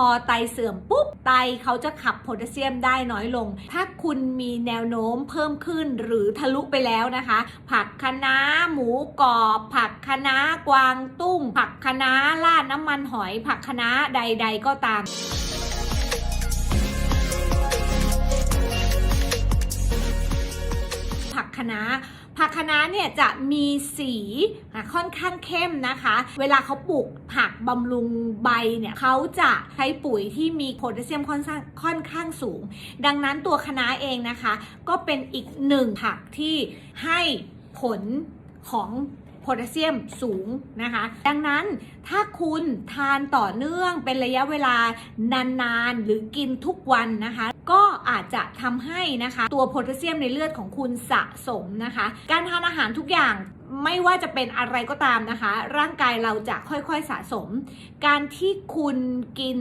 พอไตเสื่อมปุ๊บ ไตเขาจะขับโพแทสเซียมได้น้อยลง ถ้าคุณมีแนวโน้มเพิ่มขึ้นหรือทะลุไปแล้วนะคะ ผักคะน้าหมูกรอบ ผักคะน้ากวางตุ้ง ผักคะน้าราดน้ำมันหอย ผักคะน้าใด ๆ ก็ตามผักคะน้า ผักคะน้าเนี่ยจะมีสีค่อนข้างเข้มนะคะ เวลาเขาปลูกผักบำรุงใบเนี่ยเขาจะใช้ปุ๋ยที่มีโพแทสเซียมค่อนข้างค่อนข้างสูง ดังนั้นตัวคะน้าเองนะคะ ก็เป็นอีกหนึ่งผักที่ให้ผลของโพแทสเซียมสูงนะคะ ดังนั้นถ้าคุณทานต่อเนื่องเป็นระยะเวลานานๆ หรือกินทุกวันนะคะ ก็อาจจะทำให้นะคะ ตัวโพแทสเซียมในเลือดของคุณสะสมนะคะ การทานอาหารทุกอย่างไม่ว่าจะเป็นอะไรก็ตามนะคะ ร่างกายเราจะค่อยๆสะสม การที่คุณกิน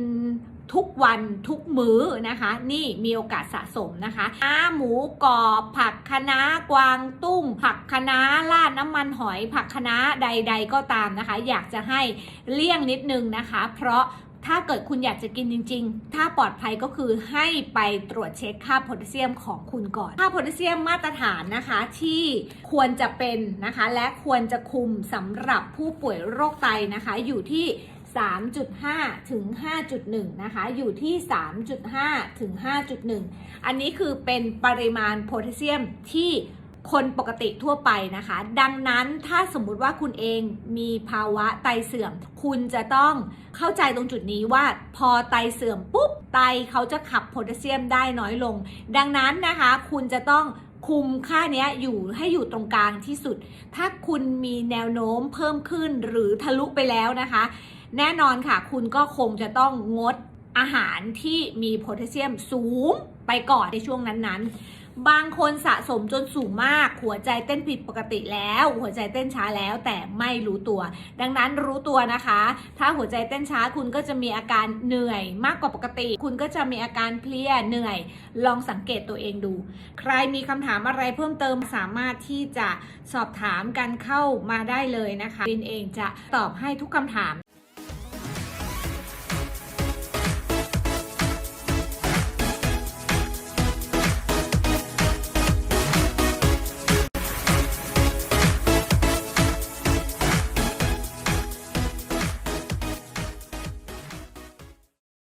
ทุกวันทุกมื้อนะคะ นี่มีโอกาสสะสมนะคะอาหมูกรอบผักคะน้ากวางตุ้ง ผักคะน้าราดน้ำมันหอย ผักคะน้าใด ๆ ก็ตามนะคะ อยากจะให้เลี่ยงนิดนึงนะคะ เพราะ ถ้าเกิดคุณอยากจะกินจริง ๆ ถ้าปลอดภัยก็คือให้ไปตรวจเช็คค่าโพแทสเซียมของคุณก่อน ค่าโพแทสเซียมมาตรฐานนะคะที่ควรจะเป็นนะคะ และควรจะคุมสำหรับผู้ป่วยโรคไตนะคะ อยู่ที่ 3.5 ถึง 5.1 นะคะ อยู่ที่ 3.5 ถึง 5.1 อันนี้คือเป็นปริมาณโพแทสเซียมที่ คนปกติทั่วไปนะคะ ดังนั้นถ้าสมมุติว่าคุณเองมีภาวะไตเสื่อม คุณจะต้องเข้าใจตรงจุดนี้ว่าพอไตเสื่อมปุ๊บ ไตเขาจะขับโพแทสเซียมได้น้อยลง ดังนั้นนะคะ คุณจะต้องคุมค่าเนี้ยอยู่ให้อยู่ตรงกลางที่สุด ถ้าคุณมีแนวโน้มเพิ่มขึ้นหรือทะลุไปแล้วนะคะ แน่นอนค่ะ คุณก็คงจะต้องงดอาหารที่มีโพแทสเซียมสูงไปก่อนในช่วงนั้นๆ บางคนสะสมจนสูงมาก หัวใจเต้นผิดปกติแล้ว หัวใจเต้นช้าแล้วแต่ไม่รู้ตัว ดังนั้นรู้ตัวนะคะ ถ้าหัวใจเต้นช้าคุณก็จะมีอาการเหนื่อยมากกว่าปกติ คุณก็จะมีอาการเพลียเหนื่อย ลองสังเกตตัวเองดู ใครมีคำถามอะไรเพิ่มเติมสามารถที่จะสอบถามกันเข้ามาได้เลยนะคะบินเองจะตอบให้ทุกคำถาม